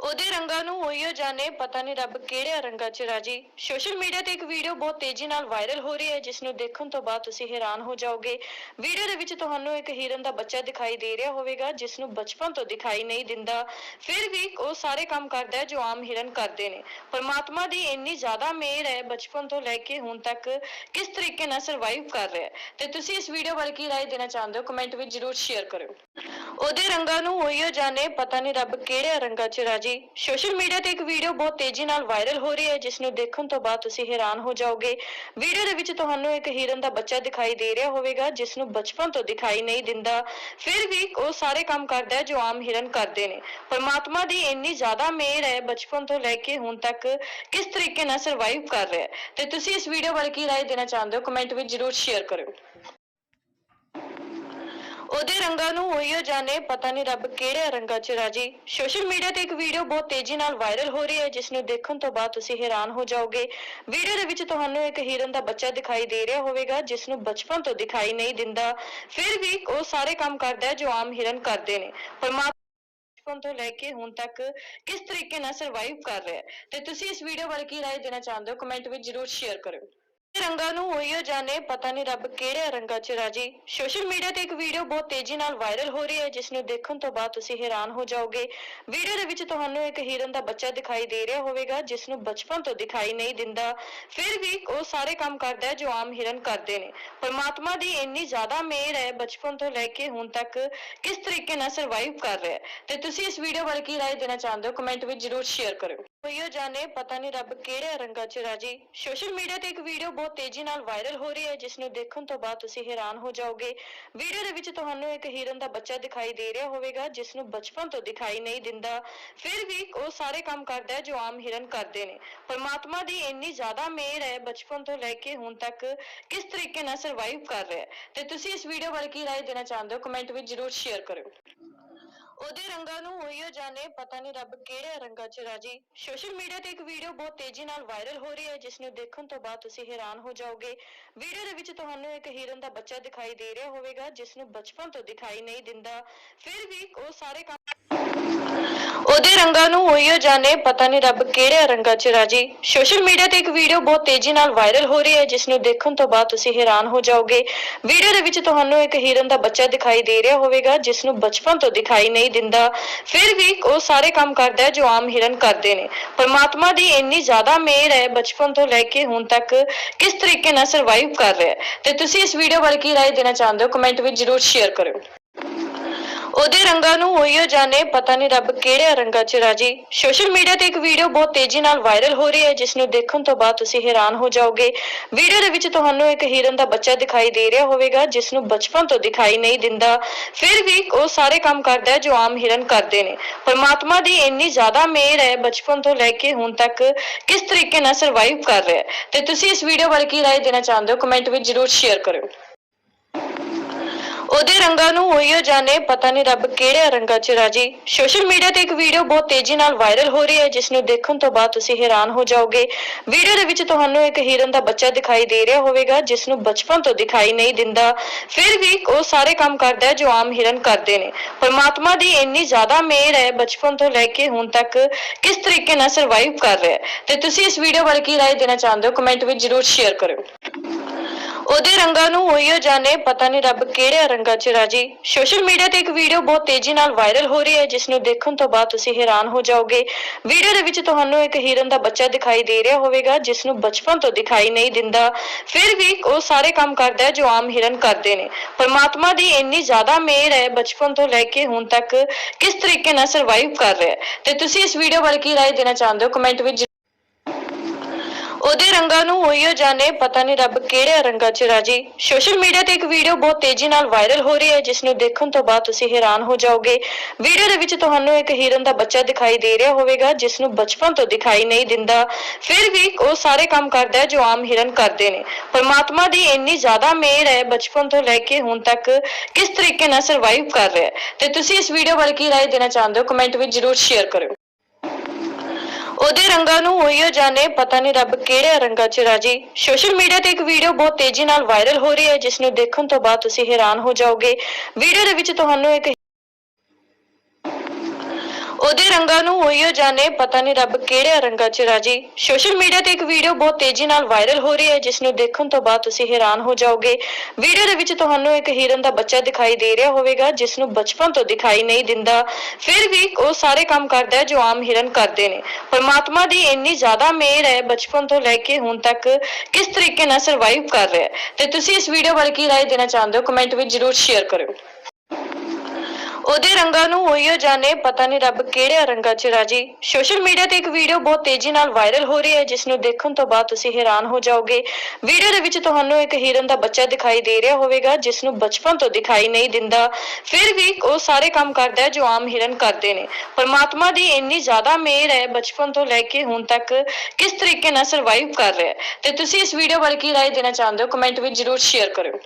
ਉਹਦੇ ਰੰਗਾਂ ਨੂੰ ਹੋਈਓ ਜਾਣੇ, ਪਤਾ ਨਹੀਂ ਰੱਬ ਕਿਹੜੇ ਰੰਗਾਂ 'ਚ ਰਾਜੀ। ਸੋਸ਼ਲ ਮੀਡੀਆ ਤੇ ਇੱਕ ਵੀਡੀਓ ਬਹੁਤ ਤੇਜ਼ੀ ਨਾਲ ਵਾਇਰਲ ਹੋ ਰਹੀ ਹੈ, ਜਿਸ ਨੂੰ ਦੇਖਣ ਤੋਂ ਬਾਅਦ ਤੁਸੀਂ ਹੈਰਾਨ ਹੋ ਜਾਓਗੇ। ਵੀਡੀਓ ਦੇ ਵਿੱਚ ਤੁਹਾਨੂੰ ਇੱਕ ਹਿਰਨ ਦਾ ਬੱਚਾ ਦਿਖਾਈ ਦੇ ਰਿਹਾ ਹੋਵੇਗਾ, ਜਿਸ ਨੂੰ ਬਚਪਨ ਤੋਂ ਦਿਖਾਈ ਨਹੀਂ ਦਿੰਦਾ। ਫਿਰ ਵੀ ਉਹ ਸਾਰੇ ਕੰਮ ਕਰਦਾ ਹੈ ਜੋ ਆਮ ਹਿਰਨ ਕਰਦੇ ਨੇ। ਪਰਮਾਤਮਾ ਦੀ ਇੰਨੀ ਜ਼ਿਆਦਾ ਮਿਹਰ ਹੈ, ਬਚਪਨ ਤੋਂ ਲੈ ਕੇ ਹੁਣ ਤੱਕ ਕਿਸ ਤਰੀਕੇ ਨਾਲ ਸਰਵਾਈਵ ਕਰ ਰਿਹਾ ਹੈ। ਤੇ ਤੁਸੀਂ ਇਸ ਵੀਡੀਓ ਬਾਰੇ ਕੀ ਰਾਏ ਦੇਣਾ ਚਾਹੁੰਦੇ ਹੋ? ਕਮੈਂਟ ਵਿੱਚ ਜਰੂਰ ਸ਼ੇਅਰ ਕਰਿਓ। ਉਹਦੇ ਰੰਗਾਂ ਨੂੰ ਹੋਈਓ ਜਾਣੇ, ਪਤਾ ਨਹੀਂ ਰੱਬ ਕਿਹੜੇ ਰੰਗਾਂ 'ਚ ਰਾਜੀ। ਸੋਸ਼ਲ ਮੀਡੀਆ ਤੇ ਇੱਕ ਵੀਡੀਓ ਬਹੁਤ ਤੇਜ਼ੀ ਨਾਲ ਵਾਇਰਲ ਹੋ ਰਹੀ ਹੈ, ਜਿਸ ਨੂੰ ਦੇਖਣ ਤੋਂ ਬਾਅਦ ਤੁਸੀਂ ਹੈਰਾਨ ਹੋ ਜਾਓਗੇ। ਵੀਡੀਓ ਦੇ ਵਿੱਚ ਤੁਹਾਨੂੰ ਇੱਕ ਹਿਰਨ ਦਾ ਬੱਚਾ ਦਿਖਾਈ ਦੇ ਰਿਹਾ ਹੋਵੇਗਾ, ਜਿਸ ਨੂੰ ਬਚਪਨ ਤੋਂ ਦਿਖਾਈ ਨਹੀਂ ਦਿੰਦਾ। ਫਿਰ ਵੀ ਉਹ ਸਾਰੇ ਕੰਮ ਕਰਦਾ ਹੈ ਜੋ ਆਮ ਹਿਰਨ ਕਰਦੇ ਨੇ। ਪਰਮਾਤਮਾ ਦੀ ਇੰਨੀ ਜ਼ਿਆਦਾ ਮਿਹਰ ਹੈ ਬਚਪਨ ਤੋਂ ਲੈ ਕੇ ਹੁਣ ਤੱਕ ਕਿਸ ਤਰੀਕੇ ਨਾਲ ਸਰਵਾਈਵ ਕਰ ਰਿਹਾ ਹੈ। ਤੇ ਤੁਸੀਂ ਇਸ ਵੀਡੀਓ ਬਾਰੇ ਕੀ ਰਾਏ ਦੇਣਾ ਚਾਹੁੰਦੇ ਹੋ? ਕਮੈਂਟ ਵਿੱਚ ਜਰੂਰ ਸ਼ੇਅਰ ਕਰਿਓ। ਰੰਗਾਂ ਨੂੰ ਹੋਈਓ ਜਾਣੇ ਪਤਾ ਨਹੀਂ ਰੱਬ ਕਿਹੜੇ ਰੰਗਾਂ 'ਚ ਰਾਜੀ। ਸੋਸ਼ਲ ਮੀਡੀਆ ਤੇ ਇੱਕ ਵੀਡੀਓ ਬਹੁਤ ਤੇਜ਼ੀ ਨਾਲ ਵਾਇਰਲ ਹੋ ਰਹੀ ਹੈ, ਜਿਸ ਨੂੰ ਦੇਖਣ ਤੋਂ ਬਾਅਦ ਤੁਸੀਂ ਹੈਰਾਨ ਹੋ ਜਾਓਗੇ। ਵੀਡੀਓ ਦੇ ਵਿੱਚ ਤੁਹਾਨੂੰ ਇੱਕ ਹਿਰਨ ਦਾ ਬੱਚਾ ਦਿਖਾਈ ਦੇ ਰਿਹਾ ਹੋਵੇਗਾ, ਜਿਸ ਨੂੰ ਬਚਪਨ ਤੋਂ ਦਿਖਾਈ ਨਹੀਂ ਦਿੰਦਾ। ਫਿਰ ਵੀ ਉਹ ਸਾਰੇ ਕੰਮ ਕਰਦਾ ਹੈ ਜੋ ਆਮ ਹਿਰਨ ਕਰਦੇ ਨੇ। ਪਰਮਾਤਮਾ ਬਚਪਨ ਤੋਂ ਲੈ ਕੇ ਹੁਣ ਤੱਕ ਕਿਸ ਤਰੀਕੇ ਨਾਲ ਸਰਵਾਈਵ ਕਰ ਰਿਹਾ ਹੈ? ਤੇ ਤੁਸੀਂ ਇਸ ਵੀਡੀਓ ਬਾਰੇ ਕੀ ਰਾਏ ਦੇਣਾ ਚਾਹੁੰਦੇ ਹੋ? ਕਮੈਂਟ ਵਿੱਚ ਜਰੂਰ ਸ਼ੇਅਰ ਕਰਿਓ। ਰੰਗਾਂ ਨੂੰ ਹੋਈਓ ਜਾਣੇ, ਪਤਾ ਨਹੀਂ ਰੱਬ ਕਿਹੜੇ ਰੰਗਾਂ 'ਚ ਰਾਜੀ। ਸੋਸ਼ਲ ਮੀਡੀਆ ਤੇ ਇੱਕ ਵੀਡੀਓ ਬਹੁਤ ਤੇਜ਼ੀ ਨਾਲ ਵਾਇਰਲ ਹੋ ਰਹੀ ਹੈ ਜਿਸ ਨੂੰ ਦੇਖਣ ਤੋਂ ਬਾਅਦ ਤੁਸੀਂ ਹੈਰਾਨ ਹੋ ਜਾਓਗੇ। ਵੀਡੀਓ ਦੇ ਵਿੱਚ ਤੁਹਾਨੂੰ ਇੱਕ ਹਿਰਨ ਦਾ ਬੱਚਾ ਦਿਖਾਈ ਦੇ ਰਿਹਾ ਹੋਵੇਗਾ ਜਿਸ ਨੂੰ ਬਚਪਨ ਤੋਂ ਦਿਖਾਈ ਨਹੀਂ ਦਿੰਦਾ। ਫਿਰ ਵੀ ਉਹ ਸਾਰੇ ਕੰਮ ਕਰਦਾ ਹੈ ਜੋ ਆਮ ਹਿਰਨ ਕਰਦੇ ਨੇ। ਪਰਮਾਤਮਾ ਦੀ ਇੰਨੀ ਜ਼ਿਆਦਾ ਮਿਹਰ ਹੈ, ਬਚਪਨ ਤੋਂ ਲੈ ਕੇ ਹੁਣ ਤੱਕ ਕਿਸ ਤਰੀਕੇ ਨਾਲ ਸਰਵਾਈਵ ਕਰ ਰਿਹਾ ਹੈ। ਤੇ ਤੁਸੀਂ ਇਸ ਵੀਡੀਓ ਬਾਰੇ ਕੀ ਰਾਏ ਦੇਣਾ ਚਾਹੁੰਦੇ ਹੋ? ਕਮੈਂਟ ਵਿੱਚ ਜਰੂਰ ਸ਼ੇਅਰ ਕਰਿਓ। ਹੋਈਓ ਜਾਣੇ, ਪਤਾ ਨਹੀਂ ਰੱਬ ਕਿਹੜੇ ਰੰਗਾਂ 'ਚ ਰਾਜੀ। ਸੋਸ਼ਲ ਮੀਡੀਆ ਤੇ ਇੱਕ ਵੀਡੀਓ ਬਹੁਤ ਤੇਜ਼ੀ ਨਾਲ ਵਾਇਰਲ ਹੋ ਰਹੀ ਹੈ ਜਿਸ ਨੂੰ ਦੇਖਣ ਤੋਂ ਬਾਅਦ ਤੁਸੀਂ ਹੈਰਾਨ ਹੋ ਜਾਓਗੇ। ਵੀਡੀਓ ਦੇ ਵਿੱਚ ਤੁਹਾਨੂੰ ਇੱਕ ਹਿਰਨ ਦਾ ਬੱਚਾ ਦਿਖਾਈ ਦੇ ਰਿਹਾ ਹੋਵੇਗਾ ਜਿਸ ਨੂੰ ਬਚਪਨ ਤੋਂ ਦਿਖਾਈ ਨਹੀਂ ਦਿੰਦਾ। ਫਿਰ ਵੀ ਉਹ ਸਾਰੇ ਕੰਮ ਕਰਦਾ ਹੈ ਜੋ ਆਮ ਹਿਰਨ ਕਰਦੇ ਨੇ। ਪਰਮਾਤਮਾ ਦੀ ਇੰਨੀ ਜ਼ਿਆਦਾ ਮਿਹਰ ਹੈ ਬਚਪਨ ਤੋਂ ਲੈ ਕੇ ਹੁਣ ਤੱਕ ਕਿਸ ਤਰੀਕੇ ਨਾਲ ਸਰਵਾਈਵ ਕਰ ਰਿਹਾ ਹੈ। ਤੇ ਤੁਸੀਂ ਇਸ ਵੀਡੀਓ ਬਾਰੇ ਕੀ ਰਾਏ ਦੇਣਾ ਚਾਹੁੰਦੇ ਹੋ? ਕਮੈਂਟ ਵਿੱਚ ਜਰੂਰ ਸ਼ੇਅਰ ਕਰਿਓ। ਉਹਦੇ ਰੰਗਾਂ ਨੂੰ ਹੋਈਓ ਜਾਣੇ, ਪਤਾ ਨਹੀਂ ਰੱਬ ਕਿਹੜੇ ਰੰਗਾਂ 'ਚ ਰਾਜੀ। ਸੋਸ਼ਲ ਮੀਡੀਆ ਤੇ ਇੱਕ ਵੀਡੀਓ ਬਹੁਤ ਤੇਜ਼ੀ ਨਾਲ ਵਾਇਰਲ ਹੋ ਰਹੀ ਹੈ, ਜਿਸ ਨੂੰ ਦੇਖਣ ਤੋਂ ਬਾਅਦ ਤੁਸੀਂ ਹੈਰਾਨ ਹੋ ਜਾਓਗੇ। ਵੀਡੀਓ ਦੇ ਵਿੱਚ ਤੁਹਾਨੂੰ ਇੱਕ ਹਿਰਨ ਦਾ ਬੱਚਾ ਦਿਖਾਈ ਦੇ ਰਿਹਾ ਹੋਵੇਗਾ, ਜਿਸ ਨੂੰ ਬਚਪਨ ਤੋਂ ਦਿਖਾਈ ਨਹੀਂ ਦਿੰਦਾ। ਫਿਰ ਵੀ ਉਹ ਸਾਰੇ ਕੰਮ ਉਹਦੇ ਰੰਗਾਂ ਨੂੰ ਹੋਈਓ ਜਾਣੇ ਪਤਾ ਨਹੀਂ ਰੱਬ ਕਿਹੜੇ ਰੰਗਾਂ 'ਚ ਰਾਜੀ। ਸੋਸ਼ਲ ਮੀਡੀਆ ਤੇ ਇੱਕ ਵੀਡੀਓ ਬਹੁਤ ਤੇਜ਼ੀ ਨਾਲ ਵਾਇਰਲ ਹੋ ਰਹੀ ਹੈ ਜਿਸ ਨੂੰ ਦੇਖਣ ਤੋਂ ਬਾਅਦ ਤੁਸੀਂ ਹੈਰਾਨ ਹੋ ਜਾਓਗੇ। ਵੀਡੀਓ ਦੇ ਵਿੱਚ ਤੁਹਾਨੂੰ ਇੱਕ ਹਿਰਨ ਦਾ ਬੱਚਾ ਦਿਖਾਈ ਦੇ ਰਿਹਾ ਹੋਵੇਗਾ ਜਿਸ ਨੂੰ ਬਚਪਨ ਤੋਂ ਦਿਖਾਈ ਨਹੀਂ ਦਿੰਦਾ। ਫਿਰ ਵੀ ਉਹ ਸਾਰੇ ਕੰਮ ਕਰਦਾ ਹੈ ਜੋ ਆਮ ਹਿਰਨ ਕਰਦੇ ਨੇ। ਪਰਮਾਤਮਾ ਦੀ ਇੰਨੀ ਜ਼ਿਆਦਾ ਮਿਹਰ ਹੈ, ਬਚਪਨ ਤੋਂ ਲੈ ਕੇ ਹੁਣ ਤੱਕ ਕਿਸ ਤਰੀਕੇ ਨਾਲ ਸਰਵਾਈਵ ਕਰ ਰਿਹਾ ਹੈ। ਤੇ ਤੁਸੀਂ ਇਸ ਵੀਡੀਓ ਬਾਰੇ ਕੀ ਰਾਏ ਦੇਣਾ ਚਾਹੁੰਦੇ ਹੋ? ਕਮੈਂਟ ਵਿੱਚ ਜਰੂਰ ਸ਼ੇਅਰ ਕਰਿਓ। ਉਹਦੇ ਰੰਗਾਂ ਨੂੰ ਹੋਈਓ ਜਾਣੇ ਪਤਾ ਨਹੀਂ ਰੱਬ ਕਿਹੜੇ ਰੰਗਾਂ 'ਚ ਰਾਜੀ। ਸੋਸ਼ਲ ਮੀਡੀਆ ਤੇ ਇੱਕ ਵੀਡੀਓ ਬਹੁਤ ਤੇਜ਼ੀ ਨਾਲ ਵਾਇਰਲ ਹੋ ਰਹੀ ਹੈ, ਜਿਸ ਨੂੰ ਦੇਖਣ ਤੋਂ ਬਾਅਦ ਤੁਸੀਂ ਹੈਰਾਨ ਹੋ ਜਾਓਗੇ। ਵੀਡੀਓ ਦੇ ਵਿੱਚ ਤੁਹਾਨੂੰ ਇੱਕ ਹਿਰਨ ਦਾ ਬੱਚਾ ਦਿਖਾਈ ਦੇ ਰਿਹਾ ਹੋਵੇਗਾ, ਜਿਸ ਨੂੰ ਬਚਪਨ ਤੋਂ ਦਿਖਾਈ ਨਹੀਂ ਦਿੰਦਾ। ਫਿਰ ਵੀ ਉਹ ਸਾਰੇ ਕੰਮ ਕਰਦਾ ਹੈ ਜੋ ਆਮ ਹਿਰਨ ਕਰਦੇ ਨੇ। ਪਰਮਾਤਮਾ ਦੀ ਇੰਨੀ ਜ਼ਿਆਦਾ ਮਿਹਰ ਹੈ ਬਚਪਨ ਤੋਂ ਲੈ ਕੇ ਹੁਣ ਤੱਕ, ਕਿਸ ਤਰੀਕੇ ਨਾਲ ਸਰਵਾਈਵ ਕਰ ਰਿਹਾ ਹੈ। ਤੇ ਤੁਸੀਂ ਇਸ ਵੀਡੀਓ ਬਾਰੇ ਕੀ ਰਾਏ ਦੇਣਾ ਚਾਹੁੰਦੇ ਹੋ? ਕਮੈਂਟ ਵਿੱਚ ਜਰੂਰ ਸ਼ੇਅਰ ਕਰਿਓ। ਉਹਦੇ ਰੰਗਾਂ ਨੂੰ ਹੋਈਓ ਜਾਣੇ, ਪਤਾ ਨਹੀਂ ਰੱਬ ਕਿਹੜੇ ਰੰਗਾਂ 'ਚ ਰਾਜੀ। ਸੋਸ਼ਲ ਮੀਡੀਆ ਤੇ ਇੱਕ ਵੀਡੀਓ ਬਹੁਤ ਤੇਜ਼ੀ ਨਾਲ ਵਾਇਰਲ ਹੋ ਰਹੀ ਹੈ ਜਿਸ ਨੂੰ ਦੇਖਣ ਤੋਂ ਬਾਅਦ ਤੁਸੀਂ ਹੈਰਾਨ ਹੋ ਜਾਓਗੇ। ਵੀਡੀਓ ਦੇ ਵਿੱਚ ਤੁਹਾਨੂੰ ਇੱਕ ਹਿਰਨ ਦਾ ਬੱਚਾ ਦਿਖਾਈ ਦੇ ਰਿਹਾ ਹੋਵੇਗਾ ਜਿਸ ਨੂੰ ਬਚਪਨ ਤੋਂ ਦਿਖਾਈ ਨਹੀਂ ਦਿੰਦਾ। ਫਿਰ ਵੀ ਉਹ ਸਾਰੇ ਕੰਮ ਕਰਦਾ ਹੈ ਜੋ ਆਮ ਹਿਰਨ ਕਰਦੇ ਨੇ। ਪਰਮਾਤਮਾ ਦੀ ਇੰਨੀ ਜ਼ਿਆਦਾ ਮਿਹਰ ਹੈ, ਬਚਪਨ ਤੋਂ ਲੈ ਕੇ ਹੁਣ ਤੱਕ ਕਿਸ ਤਰੀਕੇ ਨਾਲ ਸਰਵਾਈਵ ਕਰ ਰਿਹਾ ਹੈ। ਤੇ ਤੁਸੀਂ ਇਸ ਵੀਡੀਓ ਬਾਰੇ ਕੀ ਰਾਏ ਦੇਣਾ ਚਾਹੁੰਦੇ ਹੋ? ਕਮੈਂਟ ਵਿੱਚ ਜਰੂਰ ਸ਼ੇਅਰ ਕਰਿਓ। ਉਹਦੇ ਰੰਗਾਂ ਨੂੰ ਹੋਈਓ ਜਾਣੇ, ਪਤਾ ਨਹੀਂ ਰੱਬ ਕਿਹੜੇ ਰੰਗਾਂ 'ਚ ਰਾਜੀ। ਸੋਸ਼ਲ ਮੀਡੀਆ ਤੇ ਇੱਕ ਵੀਡੀਓ ਬਹੁਤ ਤੇਜ਼ੀ ਨਾਲ ਵਾਇਰਲ ਹੋ ਰਹੀ ਹੈ ਜਿਸ ਨੂੰ ਦੇਖਣ ਤੋਂ ਬਾਅਦ ਤੁਸੀਂ ਹੈਰਾਨ ਹੋ ਜਾਓਗੇ। ਵੀਡੀਓ ਦੇ ਵਿੱਚ ਤੁਹਾਨੂੰ ਇੱਕ ਹਿਰਨ ਦਾ ਬੱਚਾ ਦਿਖਾਈ ਦੇ ਰਿਹਾ ਹੋਵੇਗਾ ਜਿਸ ਨੂੰ ਬਚਪਨ ਤੋਂ ਦਿਖਾਈ ਨਹੀਂ ਦਿੰਦਾ। ਫਿਰ ਵੀ ਉਹ ਸਾਰੇ ਕੰਮ ਕਰਦਾ ਹੈ ਜੋ ਆਮ ਹਿਰਨ ਕਰਦੇ ਨੇ। ਪਰਮਾਤਮਾ ਦੀ ਇੰਨੀ ਜ਼ਿਆਦਾ ਮਿਹਰ ਹੈ ਬਚਪਨ ਤੋਂ ਲੈ ਕੇ ਹੁਣ ਤੱਕ, ਕਿਸ ਤਰੀਕੇ ਨਾਲ ਸਰਵਾਈਵ ਕਰ ਰਿਹਾ ਹੈ। ਤੇ ਤੁਸੀਂ ਇਸ ਵੀਡੀਓ ਬਾਰੇ ਕੀ ਰਾਏ ਦੇਣਾ ਚਾਹੁੰਦੇ ਹੋ? ਕਮੈਂਟ ਵਿੱਚ ਉਹਦੇ ਰੰਗਾਂ ਨੂੰ ਹੋਈਓ ਜਾਣੇ, ਪਤਾ ਨਹੀਂ ਰੱਬ ਕਿਹੜੇ ਰੰਗਾਂ 'ਚ ਰਾਜੀ। ਸੋਸ਼ਲ ਮੀਡੀਆ ਤੇ ਇੱਕ ਵੀਡੀਓ ਬਹੁਤ ਤੇਜ਼ੀ ਨਾਲ ਵਾਇਰਲ ਹੋ ਰਹੀ ਹੈ, ਜਿਸ ਨੂੰ ਦੇਖਣ ਤੋਂ ਬਾਅਦ ਤੁਸੀਂ ਹੈਰਾਨ ਹੋ ਜਾਓਗੇ। ਵੀਡੀਓ ਦੇ ਵਿੱਚ ਤੁਹਾਨੂੰ ਇੱਕ ਹਿਰਨ ਦਾ ਬੱਚਾ ਦਿਖਾਈ ਦੇ ਰਿਹਾ ਹੋਵੇਗਾ, ਜਿਸ ਨੂੰ ਬਚਪਨ ਤੋਂ ਦਿਖਾਈ ਨਹੀਂ ਦਿੰਦਾ। ਫਿਰ ਵੀ ਉਹ ਸਾਰੇ ਕੰਮ ਕਰਦਾ ਹੈ, ਜੋ ਆਮ ਹਿਰਨ ਕਰਦੇ ਨੇ। ਪਰਮਾਤਮਾ ਦੀ ਇੰਨੀ ਜ਼ਿਆਦਾ ਮਿਹਰ ਹੈ, ਬਚਪਨ ਤੋਂ ਲੈ ਕੇ ਹੁਣ ਤੱਕ ਕਿਸ ਤਰੀਕੇ ਨਾਲ ਸਰਵਾਈਵ ਕਰ ਰਿਹਾ ਹੈ। ਤੇ ਤੁਸੀਂ ਇਸ ਵੀਡੀਓ ਬਾਰੇ ਕੀ ਰਾਏ ਦੇਣਾ ਚਾਹੁੰਦੇ ਹੋ? ਕਮੈਂਟ ਵਿੱਚ ਜਰੂਰ ਸ਼ੇਅਰ ਕਰਿਓ। ਉਹਦੇ ਰੰਗਾਂ ਨੂੰ ਹੋਈਓ ਜਾਣੇ, ਪਤਾ ਨਹੀਂ ਰੱਬ ਕਿਹੜੇ ਰੰਗਾਂ 'ਚ ਰਾਜੀ। ਸੋਸ਼ਲ ਮੀਡੀਆ ਤੇ ਇੱਕ ਵੀਡੀਓ ਬਹੁਤ ਤੇਜ਼ੀ ਨਾਲ ਵਾਇਰਲ ਹੋ ਰਹੀ ਹੈ, ਜਿਸ ਨੂੰ ਦੇਖਣ ਤੋਂ ਬਾਅਦ ਤੁਸੀਂ ਹੈਰਾਨ ਹੋ ਜਾਓਗੇ। ਵੀਡੀਓ ਦੇ ਵਿੱਚ ਤੁਹਾਨੂੰ ਇੱਕ ਉਹਦੇ ਰੰਗਾਂ ਨੂੰ ਹੋਈਓ ਜਾਣੇ, ਪਤਾ ਨਹੀਂ ਰੱਬ ਕਿਹੜੇ ਰੰਗਾਂ 'ਚ ਰਾਜੀ। ਸੋਸ਼ਲ ਮੀਡੀਆ ਤੇ ਇੱਕ ਵੀਡੀਓ ਬਹੁਤ ਤੇਜ਼ੀ ਨਾਲ ਵਾਇਰਲ ਹੋ ਰਹੀ ਹੈ, ਜਿਸ ਨੂੰ ਦੇਖਣ ਤੋਂ ਬਾਅਦ ਤੁਸੀਂ ਹੈਰਾਨ ਹੋ ਜਾਓਗੇ। ਵੀਡੀਓ ਦੇ ਵਿੱਚ ਤੁਹਾਨੂੰ ਇੱਕ ਹਿਰਨ ਦਾ ਬੱਚਾ ਦਿਖਾਈ ਦੇ ਰਿਹਾ ਹੋਵੇਗਾ, ਜਿਸ ਨੂੰ ਬਚਪਨ ਤੋਂ ਦਿਖਾਈ ਨਹੀਂ ਦਿੰਦਾ। ਫਿਰ ਵੀ ਉਹ ਸਾਰੇ ਕੰਮ ਕਰਦਾ ਹੈ ਜੋ ਆਮ ਹਿਰਨ ਕਰਦੇ ਨੇ। ਪਰਮਾਤਮਾ ਦੀ ਇੰਨੀ ਜ਼ਿਆਦਾ ਮਿਹਰ ਹੈ, ਬਚਪਨ ਤੋਂ ਲੈ ਕੇ ਹੁਣ ਤੱਕ ਕਿਸ ਤਰੀਕੇ ਨਾਲ ਸਰਵਾਈਵ ਕਰ ਰਿਹਾ ਹੈ। ਤੇ ਤੁਸੀਂ ਇਸ ਵੀਡੀਓ ਬਾਰੇ ਕੀ ਰਾਏ ਦੇਣਾ ਚਾਹੁੰਦੇ ਹੋ? ਕਮੈਂਟ ਵਿੱਚ ਜਰੂਰ ਸ਼ੇਅਰ ਕਰਿਓ। ਉਹਦੇ ਰੰਗਾਂ ਨੂੰ ਹੋਈਓ ਜਾਣੇ ਪਤਾ ਨਹੀਂ ਰੱਬ ਕਿਹੜੇ ਰੰਗਾਂ 'ਚ ਰਾਜੀ। ਸੋਸ਼ਲ ਮੀਡੀਆ ਤੇ ਇੱਕ ਵੀਡੀਓ ਬਹੁਤ ਤੇਜ਼ੀ ਨਾਲ ਵਾਇਰਲ ਹੋ ਰਹੀ ਹੈ, ਜਿਸ ਨੂੰ ਦੇਖਣ ਤੋਂ ਬਾਅਦ ਤੁਸੀਂ ਹੈਰਾਨ ਹੋ ਜਾਓਗੇ। ਵੀਡੀਓ ਦੇ ਵਿੱਚ ਤੁਹਾਨੂੰ ਇੱਕ ਹਿਰਨ ਦਾ ਬੱਚਾ ਦਿਖਾਈ ਦੇ ਰਿਹਾ ਹੋਵੇਗਾ, ਜਿਸ ਨੂੰ ਬਚਪਨ ਤੋਂ ਦਿਖਾਈ ਨਹੀਂ ਦਿੰਦਾ। ਫਿਰ ਵੀ ਉਹ ਸਾਰੇ ਕੰਮ ਕਰਦਾ ਹੈ ਜੋ ਆਮ ਹਿਰਨ ਕਰਦੇ ਨੇ। ਪਰਮਾਤਮਾ ਦੀ ਇੰਨੀ ਜ਼ਿਆਦਾ ਮਿਹਰ ਹੈ ਬਚਪਨ ਤੋਂ ਲੈ ਕੇ ਹੁਣ ਤੱਕ, ਕਿਸ ਤਰੀਕੇ ਨਾਲ ਸਰਵਾਈਵ ਕਰ ਰਿਹਾ ਹੈ। ਤੇ ਤੁਸੀਂ ਇਸ ਵੀਡੀਓ ਬਾਰੇ ਕੀ ਰਾਏ ਦੇਣਾ ਚਾਹੁੰਦੇ ਹੋ? ਕਮੈਂਟ ਵਿੱਚ ਜਰੂਰ ਸ਼ੇਅਰ ਕਰਿਓ।